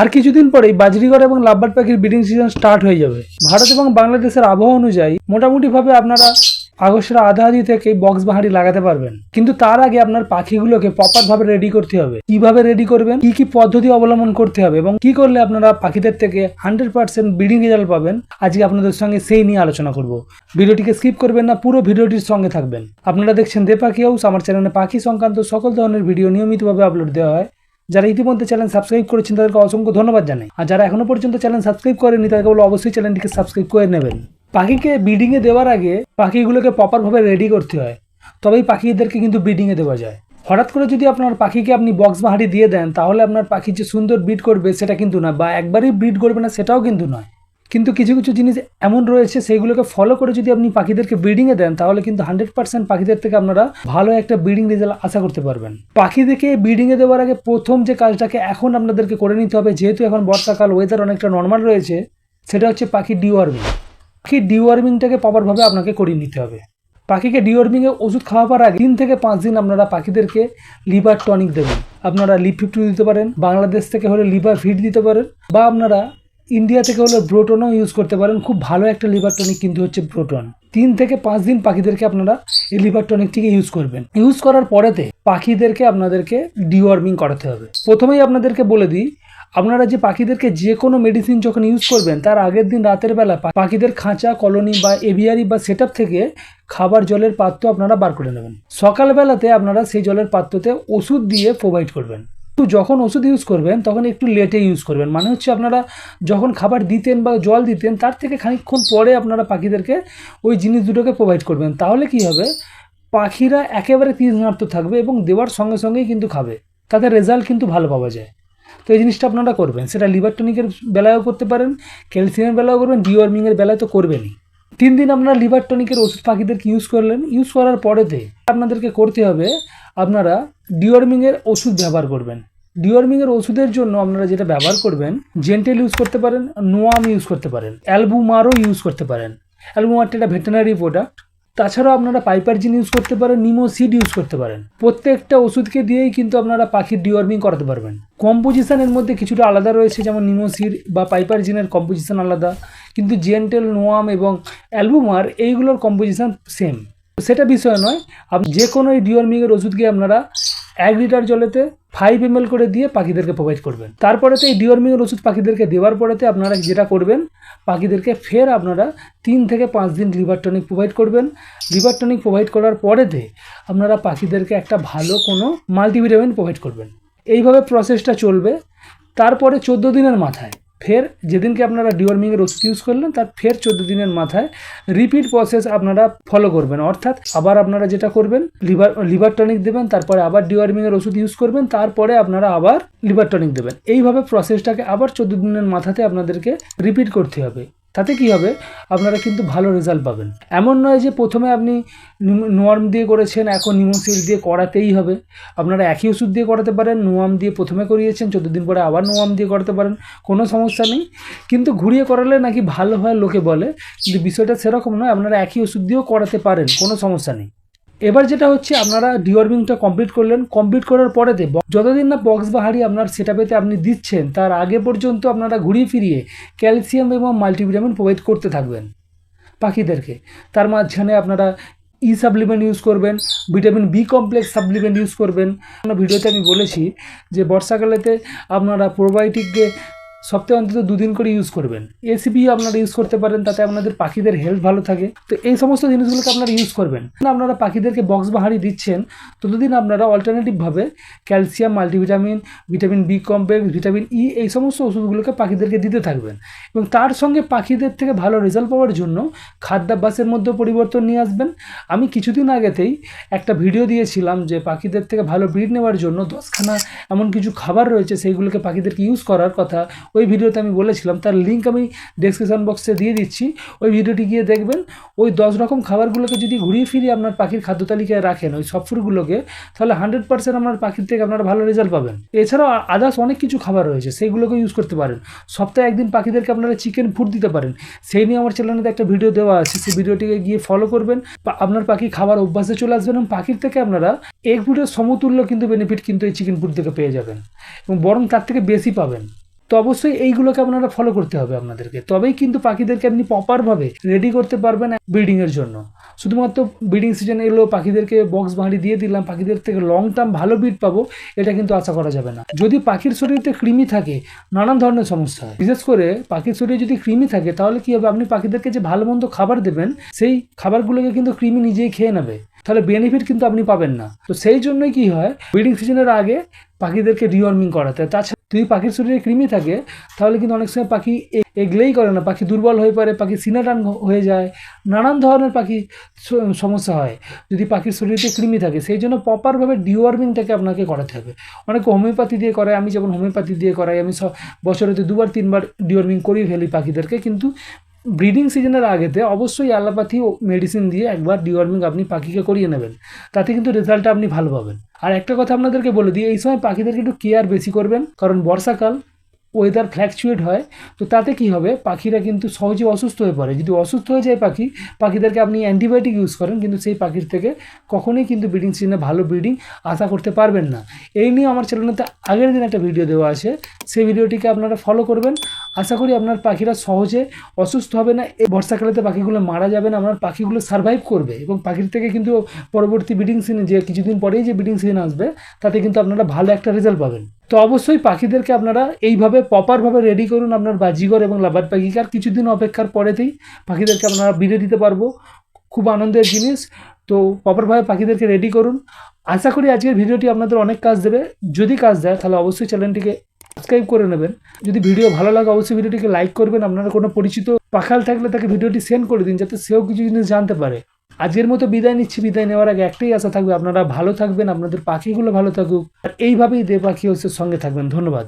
আর কিছুদিন পরেই বাজরিগড় এবং লাভবার্ড পাখির ব্রিডিং সিজন স্টার্ট হয়ে যাবে। ভারত এবং বাংলাদেশের আবহাওয়া অনুযায়ী মোটামুটিভাবে আপনারা আগস্টের আধা আধি থেকে বক্স বাহারি লাগাতে পারবেন। কিন্তু তার আগে আপনার পাখিগুলোকে প্রপার ভাবে রেডি করতে হবে। কীভাবে রেডি করবেন? কি কি পদ্ধতি অবলম্বন করতে হবে? এবং কি করলে আপনারা পাখিদের থেকে হান্ড্রেড পার্সেন্ট ব্রিডিং রেজাল্ট পাবেন? আজকে আপনাদের সঙ্গে সেই নিয়ে আলোচনা করব। ভিডিওটিকে স্কিপ করবেন না, পুরো ভিডিওটির সঙ্গে থাকবেন। আপনারা দেখছেন দে পাখি হাউস, আমার চ্যানেলে পাখি সংক্রান্ত সকল ধরনের ভিডিও নিয়মিতভাবে আপলোড দেওয়া হয়। যারা ইতিমধ্যে চ্যানেল সাবস্ক্রাইব করেছেন, তাদেরকে অসংখ্য ধন্যবাদ জানাই। আর যারা এখনও পর্যন্ত চ্যানেল সাবস্ক্রাইব করেনি তাদেরকে বলো অবশ্যই চ্যানেলটিকে সাবস্ক্রাইব করে নেবেন। পাখিকে ব্রিডিংয়ে দেওয়ার আগে পাখিগুলোকে প্রপারভাবে রেডি করতে হয়, তবেই পাখিদেরকে কিন্তু ব্রিডিংয়ে দেওয়া যায়। হঠাৎ করে যদি আপনার পাখিকে আপনি বক্স বাহারি দিয়ে দেন, তাহলে আপনার পাখি যে সুন্দর ব্রিড করবে, সেটা কিন্তু না বা একবারই ব্রিড করবে না, সেটাও কিন্তু নয়। কিন্তু কিছু কিছু জিনিস এমন রয়েছে, সেইগুলোকে ফলো করে যদি আপনি পাখিদেরকে ব্রিডিংয়ে দেন, তাহলে কিন্তু হান্ড্রেড পার্সেন্ট পাখিদের থেকে আপনারা ভালো একটা ব্রিডিং রেজাল্ট আশা করতে পারবেন। পাখিদেরকে ব্রিডিংয়ে দেওয়ার আগে প্রথম যে কাজটাকে এখন আপনাদেরকে করে নিতে হবে, যেহেতু এখন বর্ষাকাল ওয়েদার অনেকটা নর্মাল রয়েছে, সেটা হচ্ছে পাখির ডিওয়ার্মিং পাখির ডিওয়ার্মিংটাকে প্রপারভাবে আপনাকে করিয়ে নিতে হবে। পাখিকে ডিওয়ার্মিংয়ে ওষুধ খাওয়াবার আগে তিন থেকে পাঁচ দিন আপনারা পাখিদেরকে লিভার টনিক দেবেন। আপনারা লিভ ফিফটি দিতে পারেন, বাংলাদেশ থেকে হলে লিভার ফিট দিতে পারেন, বা আপনারা ইন্ডিয়া থেকে হলে ব্রোটনও ইউজ করতে পারেন। খুব ভালো একটা লিভার টনিক কিন্তু হচ্ছে ব্রোটন তিন থেকে পাঁচ দিন পাখিদেরকে আপনারা এই লিভার টনিকটিকে ইউজ করবেন। ইউজ করার পরেতে পাখিদেরকে আপনাদেরকে ডিওয়ার্মিং করাতে হবে। প্রথমেই আপনাদেরকে বলে দিই, আপনারা যে পাখিদেরকে যে কোনো মেডিসিন যখন ইউজ করবেন, তার আগের দিন রাতের বেলা পাখিদের খাঁচা কলোনি বা এভিয়ারি বা সেট থেকে খাবার জলের পাত্র আপনারা বার করে নেবেন। সকালবেলাতে আপনারা সেই জলের পাত্রতে ওষুধ দিয়ে প্রোভাইড করবেন। তো যখন ওষুধ ইউজ করবেন, তখন একটু লেটে ইউজ করবেন। মানে হচ্ছে আপনারা যখন খাবার দিতেন বা জল দিতেন, তার থেকে খানিকক্ষণ পরে আপনারা পাখিদেরকে ওই জিনিস দুটোকে প্রোভাইড করবেন। তাহলে কি হবে? পাখিরা একেবারে তৃষ্ণার্ত থাকবে এবং দেওয়ার সঙ্গে সঙ্গেই কিন্তু খাবে। তাদের রেজাল্ট কিন্তু ভালো পাওয়া যায়। তো এই জিনিসটা আপনারা করবেন। সেটা লিভার টনিকের বেলায়ও করতে পারেন, ক্যালসিয়ামের বেলাও করবেন, ডিওয়ার্মিংয়ের বেলায় তো করবেনই। তিন দিন আপনারা লিভার টনিকের ওষুধ পাখিদেরকে ইউজ করলেন। ইউজ করার পরেতে আপনাদেরকে করতে হবে, আপনারা ডিওয়ার্মিংয়ের ওষুধ ব্যবহার করবেন। ডিওয়ার্মিংয়ের ওষুধের জন্য আপনারা যেটা ব্যবহার করবেন জেন্টেল ইউজ করতে পারেন নোয়াম ইউজ করতে পারেন অ্যালবুমারও ইউজ করতে পারেন। অ্যালবুমারটা একটা ভেটেনারি প্রোডাক্ট তাছাড়াও আপনারা পাইপারজিন ইউজ করতে পারেন নিমো সিড ইউজ করতে পারেন। প্রত্যেকটা ওষুধকে দিয়েই কিন্তু আপনারা পাখির ডিওয়ার্মিং করাতে পারবেন। কম্পোজিশানের মধ্যে কিছুটা আলাদা রয়েছে, যেমন নিমো সিড বা পাইপারজিনের কম্পোজিশান আলাদা। কিন্তু জেন্টেল নোয়াম এবং অ্যালবুমার এইগুলোর কম্পোজিশান সেম সেটা বিষয় নয়, আপনি যে কোনো এই ডিওয়ার্মিংয়ের ওষুধকে আপনারা এক লিটার জলেতে ফাইভ এম করে দিয়ে পাখিদেরকে প্রোভাইড করবেন। তারপরেতে এই ডিওর্মিংয়ের ওষুধ পাখিদেরকে দেওয়ার পরেতে আপনারা যেটা করবেন, পাখিদেরকে ফের আপনারা তিন থেকে পাঁচ দিন লিভার টনিক প্রোভাইড করবেন। লিভার টনিক প্রোভাইড করার পরেতে আপনারা পাখিদেরকে একটা ভালো কোনো মাল্টিভিটামিন প্রোভাইড করবেন। এইভাবে প্রসেসটা চলবে। তারপরে চোদ্দ দিনের মাথায় ফের যেদিনকে আপনারা ডিওয়ার্মিংয়ের ওষুধ ইউজ করলেন, তার ফের চোদ্দ দিনের মাথায় রিপিট প্রসেস আপনারা ফলো করবেন। অর্থাৎ আবার আপনারা যেটা করবেন লিভার লিভার টনিক দেবেন, তারপরে আবার ডিওয়ার্মিংয়ের ওষুধ ইউজ করবেন, তারপরে আপনারা আবার লিভার টনিক দেবেন। এইভাবে প্রসেসটাকে আবার চোদ্দ দিনের মাথাতে আপনাদেরকে রিপিট করতে হবে। তাতে কি হবে? আপনারা কিন্তু ভালো রেজাল্ট পাবেন। এমন নয় যে প্রথমে আপনি নোয়ার্ম দিয়ে করেছেন, এখন নিমোসিল দিয়ে করাতেই হবে। আপনারা একই ওষুধ দিয়ে করাতে পারেন নোয়াম দিয়ে প্রথমে করিয়েছেন, চোদ্দ দিন পরে আবার নোয়াম দিয়ে করাতে পারেন, কোনো সমস্যা নেই। কিন্তু ঘুরিয়ে করালে নাকি ভালো হয়, লোকে বলে। কিন্তু বিষয়টা সেরকম নয়, আপনারা একই ওষুধ দিয়েও করাতে পারেন, কোনো সমস্যা নেই। এবার যেটা হচ্ছে, আপনারা ডিওয়ার্মিংটা কমপ্লিট করলেন। কমপ্লিট করার পরেতে যতদিন না বক্স বাহারি আপনার সেটাপেতে আপনি দিচ্ছেন, তার আগে পর্যন্ত আপনারা ঘুরিয়ে ফিরিয়ে ক্যালসিয়াম এবং মাল্টিভিটামিন প্রোভাইড করতে থাকবেন পাখিদেরকে। তার মাঝখানে আপনারা ই সাপ্লিমেন্ট ইউজ করবেন vitamin B complex supplement use করবেন। ভিডিওতে আমি বলেছি যে বর্ষাকালেতে আপনারা প্রোবায়োটিককে সপ্তাহে অন্তত দুদিন করে ইউজ করবেন। এসিপি আপনারা ইউজ করতে পারেন, তাতে আপনাদের পাখিদের হেলথ ভালো থাকে। তো এই সমস্ত জিনিসগুলোকে আপনারা ইউজ করবেন। আপনারা পাখিদেরকে বক্স বাহারি দিচ্ছেন, ততদিন আপনারা অল্টারনেটিভভাবে calcium multivitamin vitamin B complex vitamin E এই সমস্ত ওষুধগুলোকে পাখিদেরকে দিতে থাকবেন। এবং তার সঙ্গে পাখিদের থেকে ভালো রেজাল্ট পাওয়ার জন্য খাদ্যাভ্যাসের মধ্যে পরিবর্তন নিয়ে আসবেন। আমি কিছুদিন আগেতেই একটা ভিডিও দিয়েছিলাম যে পাখিদের থেকে ভালো ব্রিড নেওয়ার জন্য দশখানা এমন কিছু খাবার রয়েছে, সেইগুলোকে পাখিদেরকে ইউজ করার কথা। ওই ভিডিওতে আমি বলেছিলাম, তার লিঙ্ক আমি ডেসক্রিপশন বক্সে দিয়ে দিচ্ছি। ওই ভিডিওটি গিয়ে দেখবেন, ওই দশ রকম খাবারগুলোকে যদি ঘুরিয়ে ফিরিয়ে আপনার পাখির খাদ্য তালিকায় রাখেন, ওই সব ফুডগুলোকে, তাহলে হান্ড্রেড পার্সেন্ট আপনার পাখির থেকে আপনারা ভালো রেজাল্ট পাবেন। এছাড়াও আদার্স অনেক কিছু খাবার রয়েছে সেইগুলোকে ইউজ করতে পারেন। সপ্তাহে একদিন পাখিদেরকে আপনারা চিকেন ফুড দিতে পারেন। সেই নিয়ে আমার চ্যানেলে একটা ভিডিও দেওয়া আছে, সেই ভিডিওটিকে গিয়ে ফলো করবেন। আপনার পাখি খাবার অভ্যাসে চলে আসবেন এবং পাখির থেকে আপনারা এক ফুডের সমতুল্য কিন্তু বেনিফিট কিন্তু এই চিকেন ফুড থেকে পেয়ে যাবেন। এবং বরং তার থেকে বেশি পাবেন। তো অবশ্যই এইগুলোকে আপনারা ফলো করতে হবে আপনাদেরকে। তবেই কিন্তু পাখিদেরকে আপনি প্রপারভাবে রেডি করতে পারবেন ব্রিডিংয়ের জন্য। শুধুমাত্র ব্রিডিং সিজন এলো, পাখিদেরকে বক্স বাঁড়ি দিয়ে দিলাম, পাখিদের থেকে লং টার্ম ভালো বিট পাবো, এটা কিন্তু আশা করা যাবে না। যদি পাখির শরীরে কৃমি থাকে, নানান ধরনের সমস্যা হয়। বিশেষ করে পাখির শরীরে যদি কৃমি থাকে, তাহলে কি হবে? আপনি পাখিদেরকে যে ভালো মন্দ খাবার দেবেন, সেই খাবারগুলোকে কিন্তু কৃমি নিজেই খেয়ে নেবে। তাহলে বেনিফিট কিন্তু আপনি পাবেন না। তো সেই জন্যই কি হয়? ব্রিডিং সিজনের আগে পাখিদেরকে রিওয়ার্মিং করাতে তাছাড়া যদি পাখির শরীরে কৃমি থাকে, তাহলে কিন্তু অনেক সময় পাখি এগলেই করে না। পাখি দুর্বল হয়ে পড়ে, পাখি সিনাটান হয়ে যায়, নানান ধরনের পাখি সমস্যা হয়। যদি পাখির শরীরে কৃমি থাকে, সেই জন্য প্রপারভাবে ডিওয়ার্মিংটাকে আপনাকে করাতে হবে। অনেকে হোমিওপ্যাথি দিয়ে করায়, আমি যেমন হোমিওপ্যাথি দিয়ে করাই, আমি সব বছরেতে দুবার, তিনবার ডিওয়ার্মিং করিয়ে ফেলি পাখিদেরকে, কিন্তু ব্রিডিং সিজনের আগেতে অবশ্যই অ্যালোপ্যাথি মেডিসিন দিয়ে একবার ডিওয়ার্মিং আপনি পাখিকে করিয়ে নেবেন। তাতে কিন্তু রেজাল্টটা আপনি ভালো পাবেন। আর একটা কথা আপনাদেরকে বলে দিই, এই সময় পাখিদেরকে একটু কেয়ার বেশি করবেন, কারণ বর্ষাকাল ওয়েদার ফ্ল্যাকচুয়েট হয়, তো তাতে কি হবে? পাখিরা কিন্তু সহজে অসুস্থ হয়ে পড়ে। যদি অসুস্থ হয়ে যায় পাখি, পাখিদেরকে আপনি অ্যান্টিবায়োটিক ইউজ করেন, কিন্তু সেই পাখির থেকে কখনোই কিন্তু ব্রিডিং সিজনে ভালো ব্রিডিং আশা করতে পারবেন না। এই নিয়ে আমার চ্যানেলেতে আগের দিন একটা ভিডিও দেওয়া আছে। সেই ভিডিওটিকে আপনারা ফলো করবেন। আশা করি আপনার পাখিরা সহজে অসুস্থ হবে না। এই বর্ষাকালেতে পাখিগুলো মারা যাবে না, আপনার পাখিগুলো সার্ভাইভ করবে এবং পাখির থেকে কিন্তু পরবর্তী ব্রিডিং সিজনে যে কিছুদিন পরেই যে ব্রিডিং সিজন আসবে, তাতে কিন্তু আপনারা ভালো একটা রেজাল্ট পাবেন। তো অবশ্যই পাখিদেরকে আপনারা এইভাবে প্রপারভাবে রেডি করুন আপনার বাজিগর এবং লাভার পাখিকে আর কিছুদিন অপেক্ষার পরেতেই পাখিদেরকে আপনারা বিড়ে দিতে পারব। খুব আনন্দের জিনিস। তো প্রপারভাবে পাখিদেরকে রেডি করুন। আশা করি আজকের ভিডিওটি আপনাদের অনেক কাজ দেবে। যদি কাজ দেয়, তাহলে অবশ্যই চ্যানেলটিকে সাবস্ক্রাইব করে নেবেন। যদি ভিডিও ভালো লাগে, অবশ্যই ভিডিওটিকে লাইক করবেন। আপনারা কোনো পরিচিত পাখাল থাকলে তাকে ভিডিওটি সেন্ড করে দিন, যাতে সেও কিছু জিনিস জানতে পারে। আজকের মতো বিদায় নিচ্ছি, বিদায় নেওয়ার আগে একটাই আশা থাকবে, আপনারা ভালো থাকবেন, আপনাদের পাখিগুলো ভালো থাকুক। আর এইভাবেই দে পাখি হচ্ছে সঙ্গে থাকবেন। ধন্যবাদ।